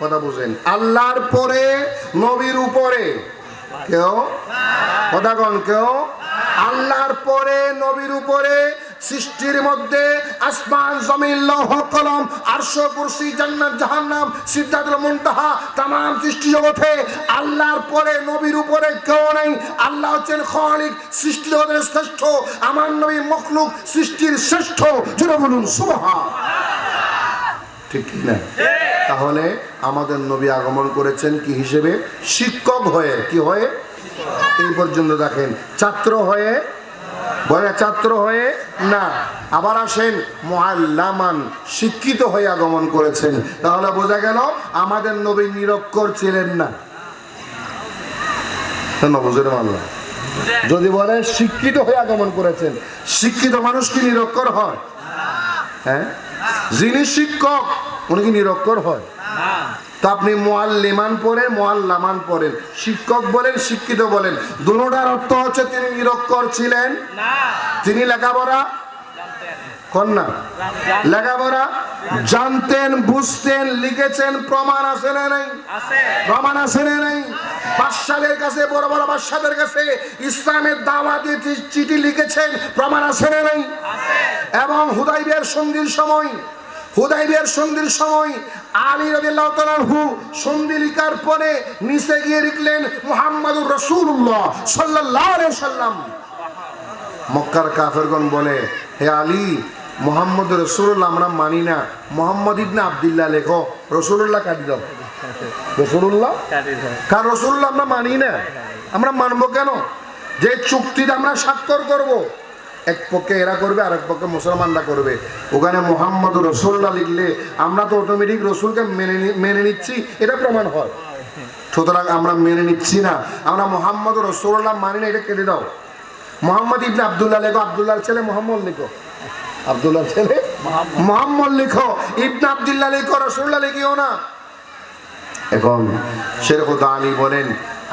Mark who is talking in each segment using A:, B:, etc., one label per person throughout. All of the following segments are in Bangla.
A: কথা বুঝেন। আল্লাহর পরে, নবীর উপরে। কেউ? কথা কন কেউ? আল্লাহর পরে, নবীর উপরে, সৃষ্টির মধ্যে আসমান, জমিন, লৌহ, কলম, আরশ, কুরসি, জান্নাত, জাহান্নাম, সিদ্ধাতুল মুনতাহা তাম সৃষ্টি জগতে আল্লাহর পরে, নবীর উপরে কেউ নেই। আল্লাহ হচ্ছেন খালিক, সৃষ্টি জগতের শ্রেষ্ঠ। আমার নবী মখলুক, সৃষ্টির শ্রেষ্ঠ। জুড়ে বলুন, সুবহান। ঠিক না? তাহলে আমাদের নবী আগমন করেছেন কি হিসেবে? শিক্ষক হয়ে। কি হয়ে? এই পর্যন্ত দেখেন। ছাত্র হয়ে? বলে ছাত্র হয়ে? না। আবার আসেন মোয়াল্লামান শিক্ষিত হয়ে আগমন করেছেন। তাহলে বোঝা গেল, আমাদের নবী নিরক্ষর ছিলেন না। যদি বলে শিক্ষিত হয়ে আগমন করেছেন, শিক্ষিত মানুষ কি নিরক্ষর হয়? হ্যাঁ? যিনি শিক্ষক উনি কি নিরক্ষর হয়? তা আপনি মোয়াল্লিমান পড়ে মোয়াল্লামান পড়েন। শিক্ষক বলেন শিক্ষিত বলেন। দুটার অর্থ হচ্ছে তিনি নিরক্ষর ছিলেন। তিনি লেখাপড়া কন্যা। লেখাপড়া জানতেন বুঝতেন লিখেছেন প্রমাণ আছে না নাই? প্রমাণ আছে না নাই? বাদশাদের কাছে বড় বড় বাদশাদের কাছে ইসলামের দাওয়াতি চি- চিঠি লিখেছেন প্রমাণ আছে না নাই? এবং হুদাইবের সন্ধির সময় হুদাইবের সন্ধির সময় আলী তাআলাহু সন্ধি লিখার পরে নিচে গিয়ে লিখলেন মুহাম্মাদুর রাসূলুল্লাহ সাল্লাল্লাহু আলাইহি সাল্লাম মক্কার কাফেরগণ বলে হে আলী মোহাম্মদ রসুল্লাহ আমরা মানি না। মোহাম্মদ ইবনে আবদুল্লাহ লেখো রসুল্লাহ কাটি দাও। রসুল্লাহ কার রসুল্লাহ আমরা মানি না। আমরা মানবো কেন? যে চুক্তিটা আমরা স্বাক্ষর করব এক পক্ষে এরা করবে আর এক পক্ষে মুসলমানরা করবে। ওখানে মোহাম্মদ রসুল্লাহ লিখলে আমরা তো অটোমেটিক রসুলকে মেনে মেনে নিচ্ছি এটা প্রমাণ হয়। সুতরাং আমরা মেনে নিচ্ছি না। আমরা মোহাম্মদ রসুল্লাহ মানি না এটা কেটে দাও। মোহাম্মদ ইবনে আব্দুল্লাহ লেখো আব্দুল্লাহর ছেলে মোহাম্মদ লিখো। আব্দুল্লাহর ছেলে? মোহাম্মদ। লিখো। ইবনে আবদুল্লাহ লিখো রসুল্লাহ লিখিও না। এখন শেরখুদা আলী বলেন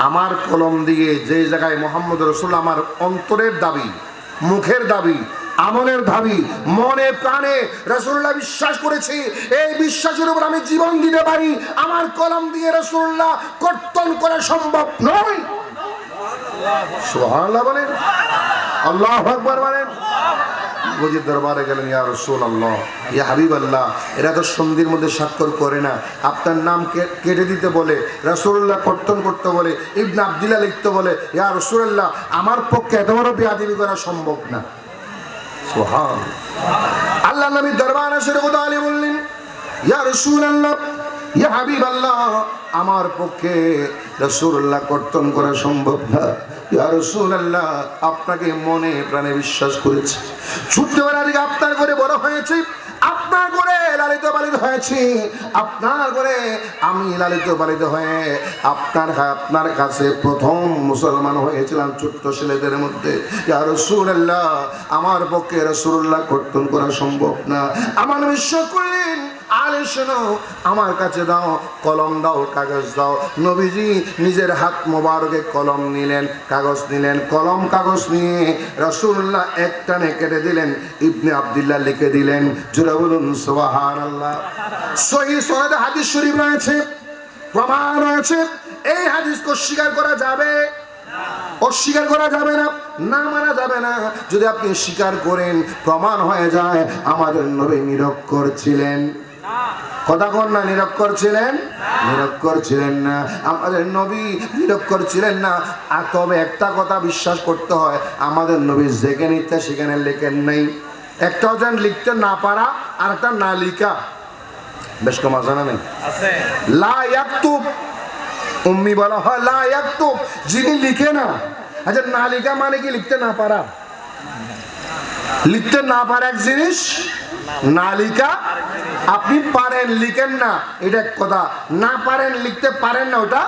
A: আমার কলম দিয়ে যে জায়গায় মোহাম্মদ রসুল আমার অন্তরের দাবি মুখের দাবি আমনের দাবি, মনে প্রাণে রসুল্লাহ বিশ্বাস করেছি। এই বিশ্বাসের উপর আমি জীবন দিতে পারি, আমার কলম দিয়ে রসুল্লাহ কর্তন করা সম্ভব নয়। সোহান বলেন। আল্লাহ আকবর বলেন। নবীজির দরবারে গেলেন, ইয়া রসুল আল্লাহ ইয়া হাবিব আল্লাহ এরা তো সন্ধির মধ্যে স্বাক্ষর করে না। আপনার নাম কেটে দিতে বলে রসুল্লাহ কর্তন করতে বলে, ইবনা আবদুল্লাহ লিখতে বলে, ইয়া রসুল্লাহ আমার পক্ষে এত বড় বেয়াদিবি করা সম্ভব না। আল্লাহ নবী দরবার রেখে আলী বললেন ইয়া রসুল আল্লাহ আল্লাহ আমার পক্ষে রসুল্লাহ কর্তন করা সম্ভব না। ইয়া আল্লাহ আপনাকে মনে প্রাণে বিশ্বাস করেছি। ছোট্টবেলা থেকে আপনার করে বড় হয়েছে, আপনার করে লালিত পালিত হয়েছি, আপনার করে আমি লালিত পালিত হয়ে আপনার আপনার কাছে প্রথম মুসলমান হয়েছিলাম ছোট্ট ছেলেদের মধ্যে। আমার পক্ষে রাসূলুল্লাহ কর্তন করা সম্ভব না। আমার বিশ্বাস করলেন আলে শোনো, আমার কাছে দাও, কলম দাও, কাগজ দাও। নবীজি নিজের হাত মোবারকে কলম নিলেন, কাগজ নিলেন, কলম, কাগজ নিয়ে রসুল্লাহ এক টানে কেটে দিলেন, ইবনে আবদুল্লাহ লিখে দিলেন জুড়ে বলুন সোহান আল্লাহ সহি সনদে হাদিস শরীফ রয়েছে, প্রমাণ রয়েছে, এই হাদিসকে অস্বীকার করা যাবে? অস্বীকার করা যাবে না না মানা যাবে না। যদি আপনি স্বীকার করেন, প্রমাণ হয়ে যায়, আমাদের নবী নিরক্ষর ছিলেন। কথা কন না নিরক্ষর ছিলেন? নিরক্ষর ছিলেন না। আমাদের নবী নিরক্ষর ছিলেন না। আর তবে একটা কথা বিশ্বাস করতে হয় আমাদের নবী যেখানে ইচ্ছা সেখানে লেখেন নেই। একটা হচ্ছেন লিখতে না পারা আর একটা না লিখা। বেশ কমা জানা নেই? লা ইয়াকতুব। উম্মি বলা হয় লা ইয়াকতুব। যিনি লিখে না আচ্ছা না লিখা মানে কি লিখতে না পারা? লিখতে না পারে এক জিনিস, না লিখা, আপনি পারেন, লিখেন না। এটা কথা। না পারেন, লিখতে পারেন না, ওটা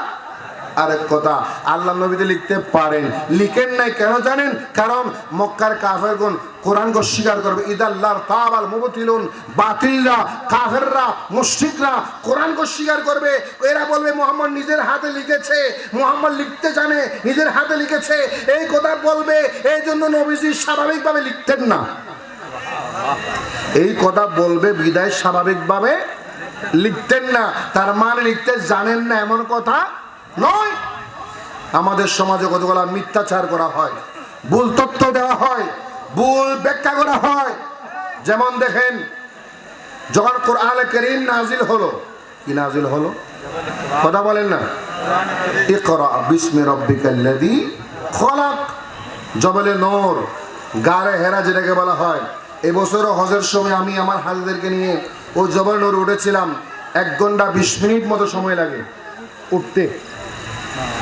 A: আরেক কথা, আল্লাহ নবীতে লিখতে পারেন। লিখেন নাই কেন জানেন? কারণ মক্কার কাফেরগণ কোরআন স্বীকার করবে ইদাল্লাহর তাবাল মুবতিলুন বাতিলরা, কাফেররা, মুশরিকরা কোরআন স্বীকার করবে। এরা বলবে, মোহাম্মদ নিজের হাতে লিখেছে, মোহাম্মদ লিখতে জানে, নিজের হাতে লিখেছে। এই কথা বলবে, এই জন্য নবীজি স্বাভাবিকভাবে লিখতেন না। এই কথা বলবে, বিদায় স্বাভাবিকভাবে লিখতেন না। তার মানে লিখতে জানেন না, এমন কথা নয়, আমাদের সমাজে কতগুলো মিথ্যাচার করা হয়, ভুল তথ্য দেওয়া হয়, ভুল ব্যাখ্যা করা হয়। যেমন দেখেন, যখন কোরআন করিম নাজিল হলো, কি নাজিল হলো? কথা বলেন না। এ ইকরা বিস্মি রব্বিকাল্লাযী খলাক। জবলে নূর, গারে হেরা যেটাকে বলা হয়। এবছরও হজের সময় আমি আমার হাজিদেরকে নিয়ে ওই জবল নূর উঠেছিলাম। এক ঘণ্টা বিশ মিনিট মতো সময় লাগে। উঠতে।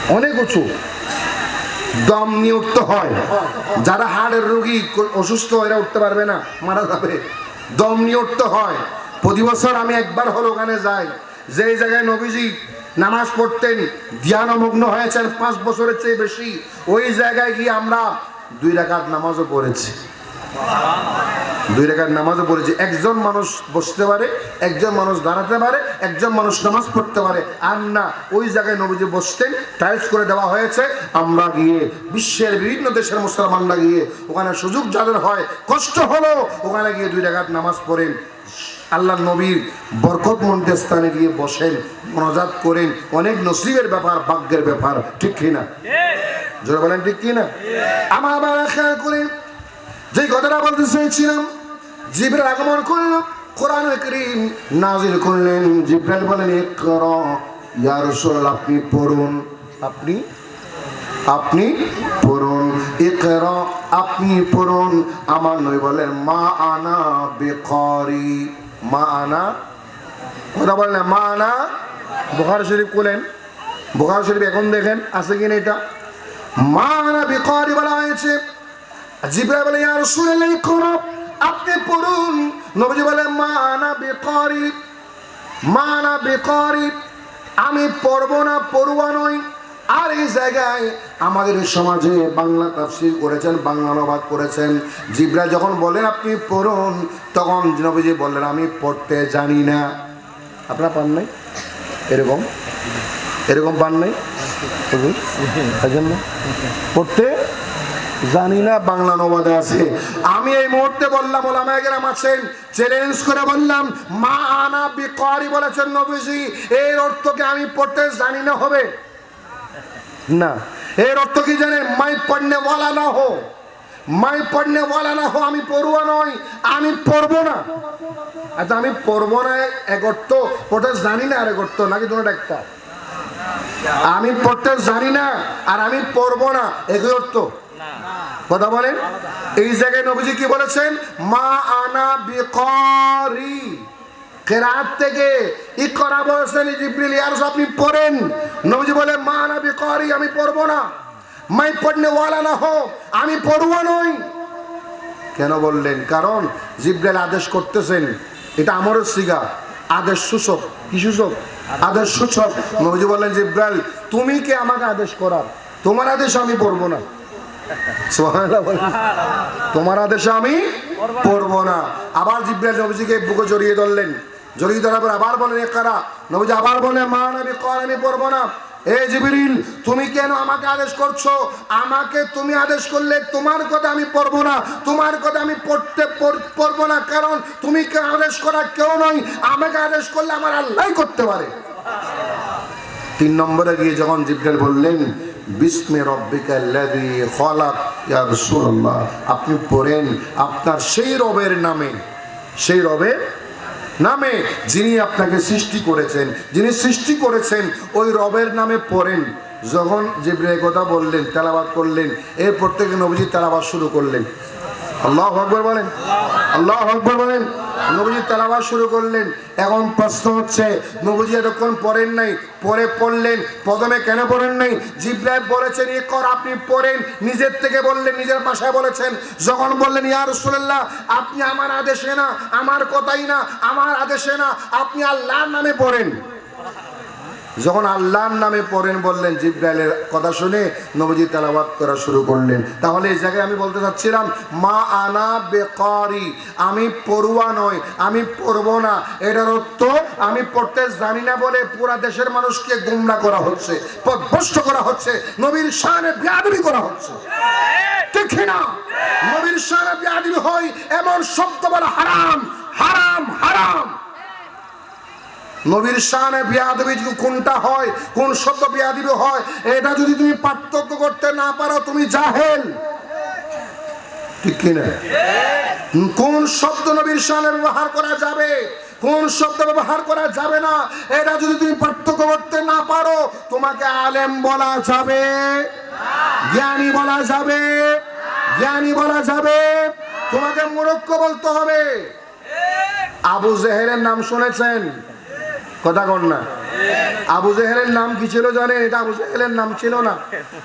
A: অনেক উঁচু। দম নিয়ে উঠতে হয়। যারা হাড়ের রোগী অসুস্থ, এরা উঠতে পারবে না, মারা যাবে। দম নিয়ে উঠতে হয়। প্রতি বছর আমি একবার হলো ওখানে যাই যেই জায়গায় নবীজি নামাজ পড়তেন, ধ্যানমগ্ন হয়েছেন, পাঁচ বছরের চেয়ে বেশি। ওই জায়গায় গিয়ে আমরা দুই রাকাত নামাজও পড়েছি। দুই রেখার নামাজও পড়েছি। একজন মানুষ বসতে পারে একজন মানুষ দাঁড়াতে পারে একজন মানুষ নামাজ পড়তে পারে। আর না ওই জায়গায় নবীজি বসতেন টাইলস করে দেওয়া হয়েছে। আমরা গিয়ে বিশ্বের বিভিন্ন দেশের মুসলমানরা গিয়ে ওখানে সুযোগ যাদের হয় কষ্ট হলো ওখানে গিয়ে দুই রেখাত নামাজ পড়েন। আল্লাহ নবীর বরকত মন্ত্রে স্থানে গিয়ে বসেন মনাজাত করেন। অনেক নসিবের ব্যাপার ভাগ্যের ব্যাপার ঠিক কিনা জোরে বলেন ঠিক কিনা আমার আবার খেয়াল করেন যে কথাটা বলতে চেয়েছিলাম, জিব্রাইল আগমন করল, কোরআন করিম নাজিল করলেন। জিব্রাইল বলেন আপনি পড়ুন। আপনি? আপনি পড়ুন। ইকরা, আপনি পড়ুন। আমার নই বলেন মা আনা বেকারি মা আনা? কথা বলেন মা আনা? বোখার শরীফ করলেন বোখার শরীফ এখন দেখেন, আছে কিনা এটা? মা আনা বেকারি বলা হয়েছে। জিব্রাইল বলে, ইয়া রাসূলুল্লাহ ইকরা আপনি পড়ুন। নবীজি বলে মা বেকারি মা আনা বেকারি, আমি পড়ব না, পড়ুয়া নই। আর এই জায়গায় আমাদের সমাজে বাংলা তাফসির করেছেন, বাংলা অনুবাদ করেছেন। জিব্রা যখন বলেন, আপনি পড়ুন, তখন নবীজি বললেন, আমি পড়তে জানি না। আপনারা পান নাই? এরকম? এরকম পান নাই? তাই জন্য? পড়তে জানি না, বাংলা অনুবাদে আছে। আমি এই মুহূর্তে বললাম, ওলামায়ে কেরাম আছেন চ্যালেঞ্জ করে বললাম, মা আনা বিকারি বলেছেন নবীজি, এর অর্থকে আমি পড়তে জানি না হবে? না। এর অর্থ কি জানে মাই পড়নে ওয়ালা না হো। মাই পড়নে ওয়ালা না হো, আমি পড়ুয়া নই, আমি পড়ব না। আচ্ছা আমি পড়ব না এক অর্থ, পড়তে জানি না আর এক অর্থ, নাকি দুটো একটা? আমি পড়তে জানি না আর আমি পড়ব না, একই অর্থ। কথা বলেন? এই জায়গায় নবীজি কি বলেছেন? মা আনা বিকরি। কেরাত থেকে ইকরা বলেছেন জিব্রিল ইয়ার আপনি পড়েন। নবীজি বলে, মা আনা বিকরি, আমি পড়ব না। মাই পড়নে ওয়ালা না হো আমি পড়ুয়া নই। কেন বললেন? কারণ জিব্রাইল আদেশ করতেছেন। এটা আমারও সিগা। আদেশ সূচক। কি সূচক? আদেশ সূচক। নবীজি বললেন, জিব্রাইল, তুমি কে আমাকে আদেশ করার? তোমার আদেশ আমি পড়ব না। তোমার আদেশে আমি পড়ব না। আবার জিব্রাইল নবীজিকে বুকে জড়িয়ে ধরলেন। জড়িয়ে ধরার পর আবার বলেন কারা? নবীজি আবার বলে মা নবী কর আমি পড়ব না? এ জিবরিল, তুমি কেন আমাকে আদেশ করছ? আমাকে তুমি আদেশ করলে তোমার কথা আমি পড়ব না। তোমার কথা আমি পড়তে পড়- পড়ব না। কারণ তুমি আদেশ করা কেউ নয়। আমাকে আদেশ করলে আমার আল্লাহ করতে পারে। তিন নম্বরে গিয়ে যখন জিব্রাইল বললেন বিস্মে রব্বিকাল্লাযী খলাক, ইয়া রাসূলুল্লাহ। আপনি পড়েন আপনার সেই রবের নামে, সেই রবের নামে যিনি আপনাকে সৃষ্টি করেছেন, যিনি সৃষ্টি করেছেন, ওই রবের নামে পড়েন। যখন জিব্রাইল কথা বললেন তেলাবাদ করলেন, এরপর থেকে নবীজি তেলাবাদ শুরু করলেন। আল্লাহ আকবর বলেন, আল্লাহ আকবর বলেন। নবীজি তেলাবাদ শুরু করলেন। এখন প্রশ্ন হচ্ছে, নবুজি এতক্ষণ পড়েন নাই পরে পড়লেন, প্রথমে কেন পড়েন নাই? জিব্রাহ বলেছেন এ কর আপনি পড়েন, নিজের থেকে বললেন, নিজের বাসায় বলেছেন। যখন বললেন, ইয়া রসুল্লাহ আপনি আমার আদেশে না, আমার কথাই না, আমার আদেশে না, আপনি আল্লাহর নামে পড়েন। যখন আল্লাহর নামে পড়েন, বললেন, জিব্রাইলের কথা শুনে নবজি তেলাবাদ করা শুরু করলেন। তাহলে এই জায়গায় আমি বলতে চাচ্ছিলাম, মা আনা বেকারি, আমি পড়ুয়া নয় আমি পড়ব না। এটার অর্থ, আমি পড়তে জানি না বলে পুরা দেশের মানুষকে গুমরা করা হচ্ছে পদভস্ত করা হচ্ছে, নবীর শানে বিয়াদবি করা হচ্ছে। ঠিক না নবীর শানে বিয়াদবি হয়, এমন শব্দ বলা হারাম হারাম হারাম। নবীর শানে বিয়াদবি কোনটা হয়, কোন শব্দ বিয়াদিবি হয়, এটা যদি তুমি পার্থক্য করতে না পারো, তুমি জাহেল। ঠিক কিনা শব্দ নবীর শানে ব্যবহার করা যাবে? কোন শব্দ ব্যবহার করা যাবে না? এটা যদি তুমি পার্থক্য করতে না পারো, তোমাকে আলেম বলা যাবে। জ্ঞানী বলা যাবে। জ্ঞানী বলা যাবে। তোমাকে মুরক্ষ বলতে হবে। আবু জেহেলের নাম শুনেছেন? কথা কন না। আবু জেহেলের নাম কি ছিল জানেন? এটা আবু জেহেলের নাম ছিল না।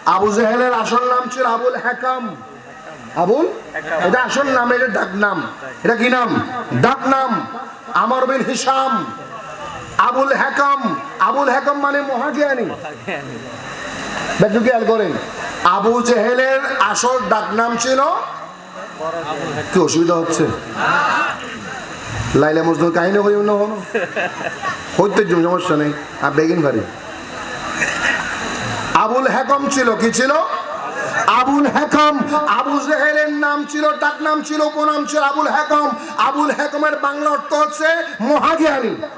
A: আবু জেহেলের আসল নাম ছিল আবুল হাকাম। আবুল? এটা আসল নাম এটা ডাক নাম। এটা কি নাম? ডাক নাম। আমর বিন হিসাম। আবুল হাকাম। আবুল হাকাম মানে মহাজ্ঞানী। একটু খেয়াল করেন। আবু জেহেলের আসল ডাক নাম ছিল? কি অসুবিধা হচ্ছে? লাইলা মজদুর কাহিনী হই না হন হইতে সমস্যা নেই। আর বেগিন ভারি। আবুল হেকম ছিল, কি ছিল? আবুল হেকম। আবু জেহেলের নাম ছিল ডাক নাম ছিল উপনাম ছিল? আবুল হেকম। আবুল হেকমের বাংলা অর্থ হচ্ছে মহাজ্ঞানী।